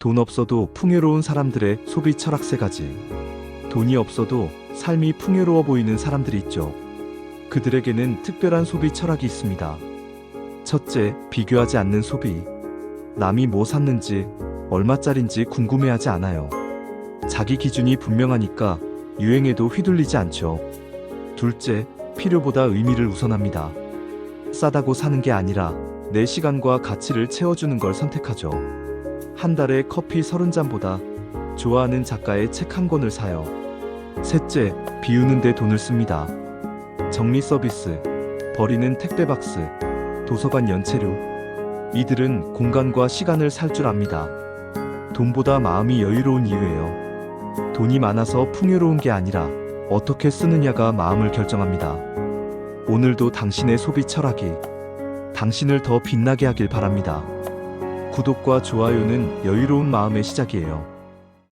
돈 없어도 풍요로운 사람들의 소비 철학 세 가지. 돈이 없어도 삶이 풍요로워 보이는 사람들이 있죠. 그들에게는 특별한 소비 철학이 있습니다. 첫째, 비교하지 않는 소비. 남이 뭐 샀는지, 얼마짜린지 궁금해하지 않아요. 자기 기준이 분명하니까 유행에도 휘둘리지 않죠. 둘째, 필요보다 의미를 우선합니다. 싸다고 사는 게 아니라 내 시간과 가치를 채워주는 걸 선택하죠. 한 달에 커피 30잔보다 좋아하는 작가의 책 한 권을 사요. 셋째, 비우는데 돈을 씁니다. 정리 서비스, 버리는 택배 박스, 도서관 연체료. 이들은 공간과 시간을 살 줄 압니다. 돈보다 마음이 여유로운 이유예요. 돈이 많아서 풍요로운 게 아니라 어떻게 쓰느냐가 마음을 결정합니다. 오늘도 당신의 소비 철학이 당신을 더 빛나게 하길 바랍니다. 구독과 좋아요는 여유로운 마음의 시작이에요.